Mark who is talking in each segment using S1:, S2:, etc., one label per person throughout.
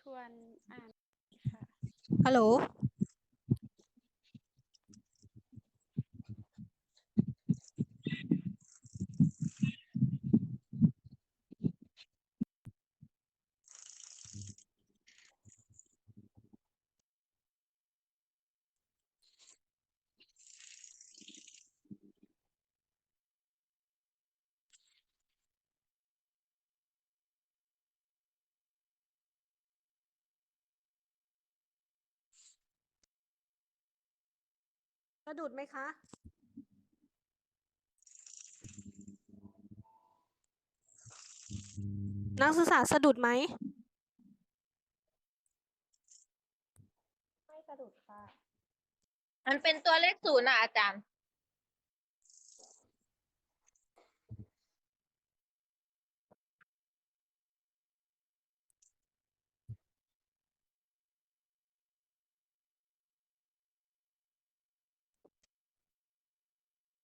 S1: ทวนอ่านค่ะ
S2: ฮัลโหละดุดไหมคะนักศึกษาสะดุดไหม
S1: ไม่สะดุดค่ะ
S3: มันเป็นตัวเลขศูนย์อะอาจารย์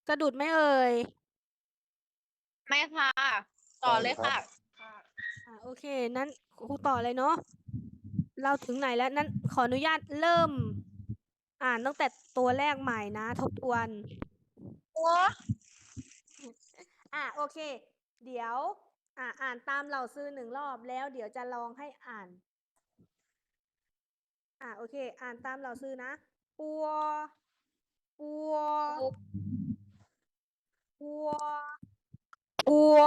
S2: สะดุดไหมเอ่ย
S3: ไม่ค่ะ ต่อเลยค่ะ
S1: ค่ะ
S2: อ่าโอเค นั้นครูต่อเลยเนาะเราถึงไหนแล้วนั้นขออนุญาตเริ่ม อ่านตั้งแต่ตัวแรกใหม่นะ ทบทวน
S3: โอ้
S2: อะโอเค เดี๋ยว อ่าอ่านตามเหล่าซื้อหนึ่งรอบแล้ว เดี๋ยวจะลองให้อ่าน อ่าโอเค อ่านตามเหล่าซื้อนะ ปัว ปัวปั วปัว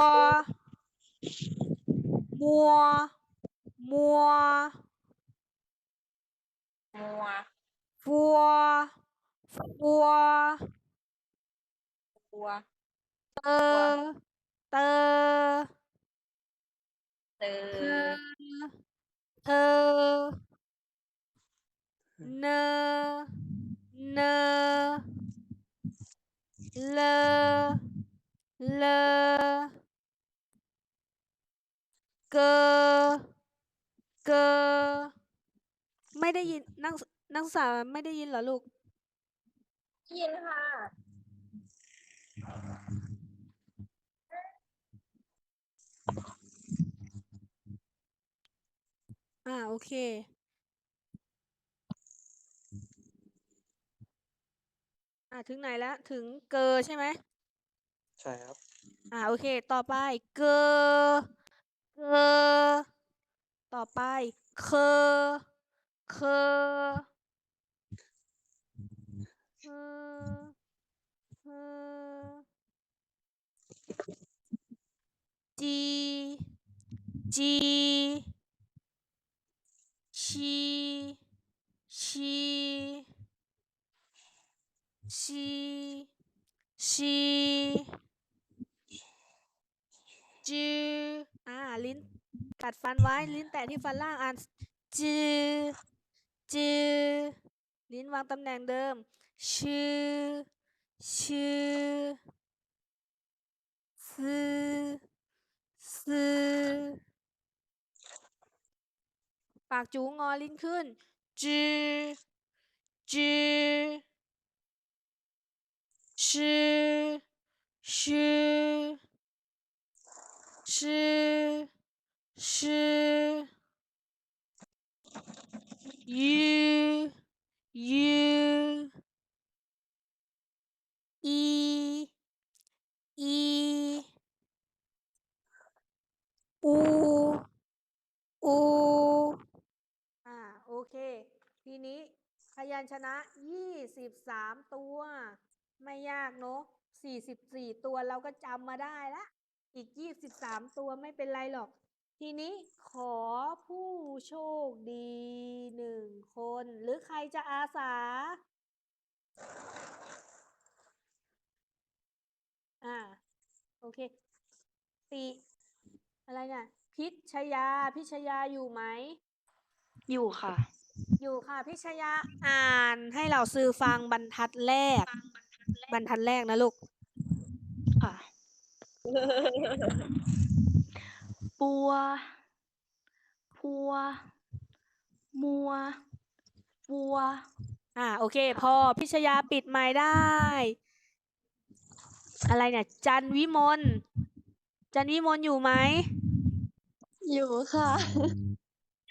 S2: มัวมัว
S3: มัว
S2: ฟัวฟัว
S3: ตัว
S2: เตอเตอ
S3: เตอ
S2: เธอเนอเนอเลอเลอเกอเกอไม่ได้ยินนักนักศึกษาไม่ได้ยินเหรอลูก
S3: ยินค่ะ
S2: อ่าโอเค อ่าถึงไหนแล้ว ถึงเกอใช่ไหม
S4: ใช่ครับ
S2: อ่าโอเค ต่อไปเกอเกอต่อไปเคอเคอเคอเคอจีจีชีชี ชีชีจืออ่าลิ้นกัดฟันไว้ลิ้นแตะที่ฟันล่างอ่านจือจือลิ้นวางตำแหน่งเดิมชื่อชื่อซื้อซื้อปากจูงอลิ้นขึ้นจือจือ ชื่อชื่อชื่อชื่อยือยืออีอีอูอูอ่าโอเค ทีนี้พยัญชนะยี่สิบสามตัว ไม่ยากเนอะสี่สิบสี่ตัวเราก็จำมาได้ละ อีกยี่สิบสามตัวไม่เป็นไรหรอก ทีนี้ขอผู้โชคดีหนึ่งคน หรือใครจะอาสา อ่า โอเคติอะไรเนี่ยพิชยา พิชยาอยู่ไหม
S1: อยู่ค่ะ
S2: อยู่ค่ะ พิชยาอ่านให้เราซื้อฟังบรรทัดแรก บรรทัดแรกนะลูก
S1: ค่ะ ปัว พัว มัวปัว
S2: อ่าโอเค พอพิชยาปิดไม้ได้ อะไรเนี่ย จันวิมล จันวิมลอยู่ไหม
S1: อยู่ค่ะ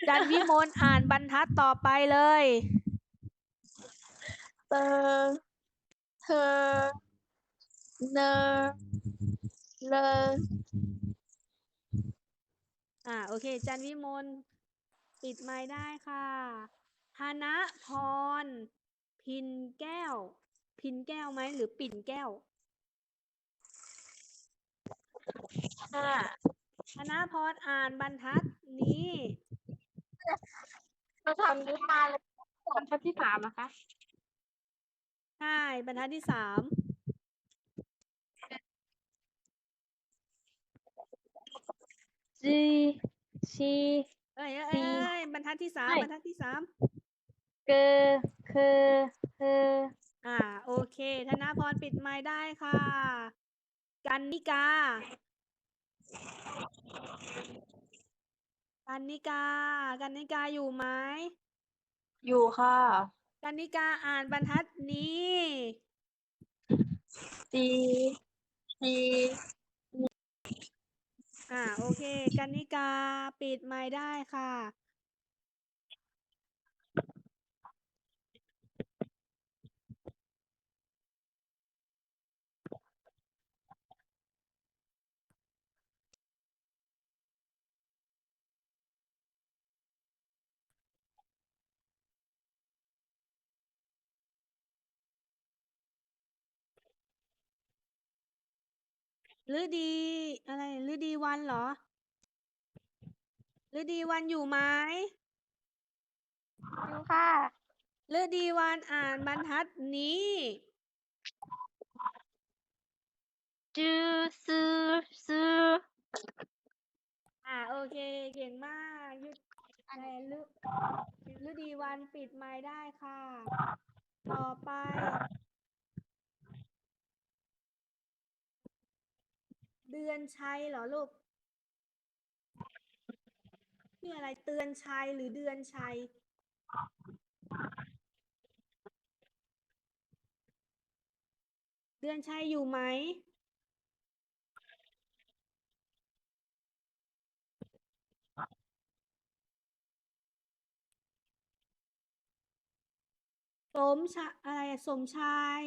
S2: จันวิมลอ่านบรรทัดต่อไปเลย
S3: เตอ เธอ เนอเลอ
S2: อ่าโอเค จันวิมลปิดไมค์ได้ค่ะธนพร พินแก้ว พินแก้วไหมหรือปิ่นแก้ว
S3: ห้า
S2: ธนพรอ่านบรรทัดนี้
S3: เราทำนี้มาเลยบรรทัดที่สามนะคะ
S2: ใช่บรรทัดที่สาม
S3: จีชี
S2: เอ้ยเอ้ย
S3: สี่
S2: เอ้ยบรรทัดที่สาม
S3: ไม่
S2: บรรทัดที่สาม
S3: เกอคือคือ
S2: อ่า โอเค ธนพรปิดไมค์ได้ค่ะ กันนิกา กันนิกา กันนิกาอยู่ไหม
S3: อยู่ค่ะ
S2: กันนิกาอ่านบรรทัดนี้
S3: จีชี
S2: อ่าโอเคกันนิกาปิดไมค์ได้ค่ะ ฤดี อะไรฤดีวันเหรอฤดีวันอยู่ไหม
S3: อยู่ค่ะ
S2: ฤดีวันอ่านบรรทัดนี้
S3: จือซื้อซื้อ
S2: อ่าโอเค เก่งมากยุดอะไรฤฤดีวันปิดไมค์ได้ค่ะ ต่อไป ดือนชัยเหรอลูกนี่ออะไรเตือนชัยหรือเดือนชัยเดือนชัยอยู่ไหม สมชาอะไรสมชาย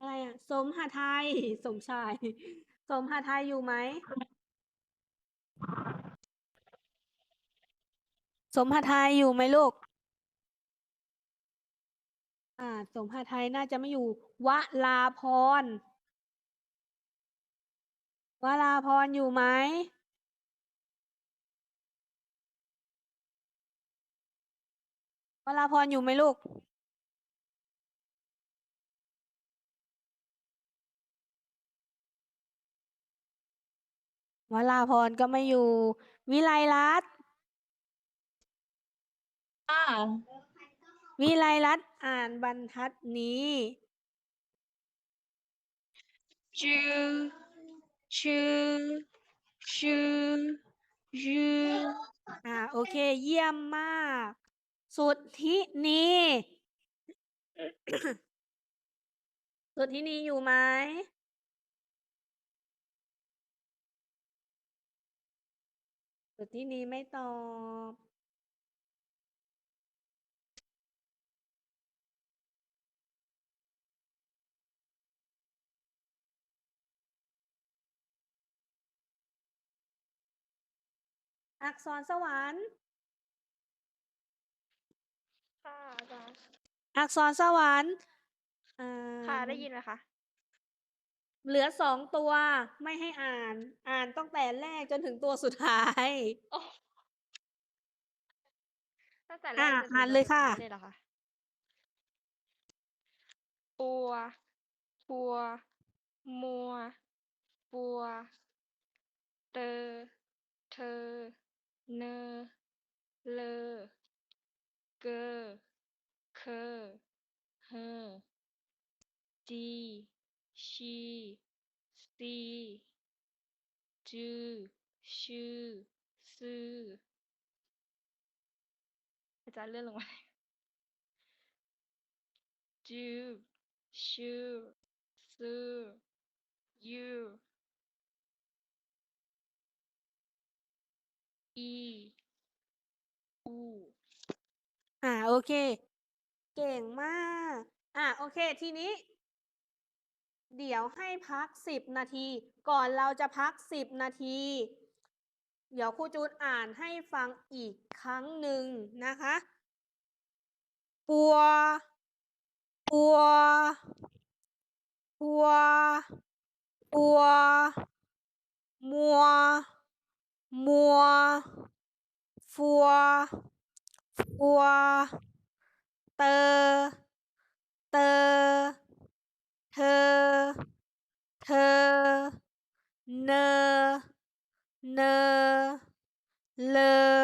S2: อะไรอะ สมหาไทย สมชาย สมหาไทยอยู่ไหม สมหาไทยอยู่ไหมลูก อ่า สมหาไทยน่าจะไม่อยู่ วลาพร วลาพรอยู่ไหมวลาพรอยู่ไหมลูก วลาพรก็ไม่อยู่ วิไลรัตน์
S3: ค่ะ
S2: วิไลรัตน์อ่านบรรทัดนี้
S3: จือชื่อชื่อยือ
S2: อ่าโอเค เยี่ยมมาก สุดที่นีสุดที่นีอยู่ไหม สุดที่นีไม่ตอบ อักษรสวรรค์
S3: ค่ะอาจารย์
S2: อักษรสวรรค์อ่า
S3: ค่ะได้ยินไหมคะ
S2: เหลือสองตัวไม่ให้อ่าน อ่านตั้งแต่แรกจนถึงตัวสุดท้าย
S3: โอ้ตั้งแต่แร
S2: อะ
S3: กจนถึง
S2: อ่าน
S3: ตัว
S2: เลย
S3: สุด
S2: ค่ะ
S3: ท้ายเลยเหรอคะปัว ปัว มัว ปัว เตอ เธอ เนอ เลอ เกอ เคอเฮอจี ชีซีจือชื่อซื่ออาจารย์เลื่อนลงมาจือชื่อซื่อยูอีอู
S2: อ่าโอเค เก่งมาก อ่าโอเค ทีนี้ เดี๋ยวให้พักสิบนาที ก่อนเราจะพักสิบนาที เดี๋ยวครูจูนอ่านให้ฟังอีกครั้งหนึ่งนะคะปัวปัวปัวปัวมัว มัว ฟัว ฟัว เตอ เตอ เธอเธอเนอเนอเลอ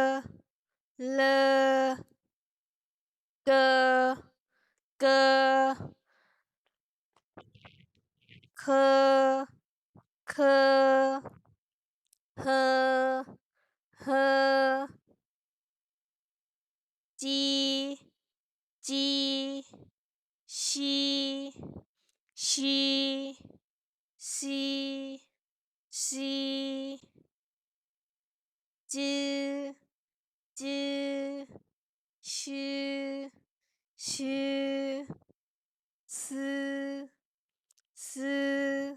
S2: เลอ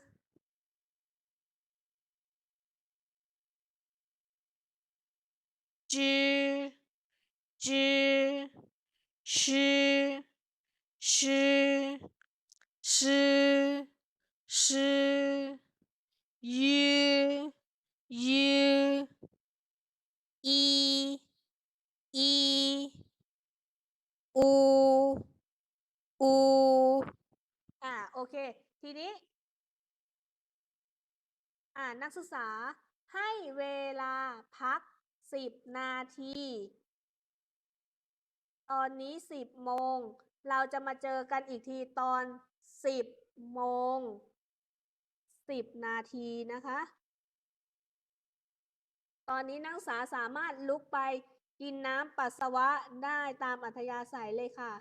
S2: เกอเกอเคอเ诗诗，y y，一一，u u，อ่าโอเค ทีนี้ อ่านักศึกษาให้เวลาพักสิบนาที ตอนนี้สิบโมง เราจะมาเจอกันอีกทีตอน 10 โมง 10 นาทีนะคะ ตอนนี้นักศึกษาสามารถลุกไปกินน้ำปัสสาวะได้ตามอัธยาศัยเลยค่ะ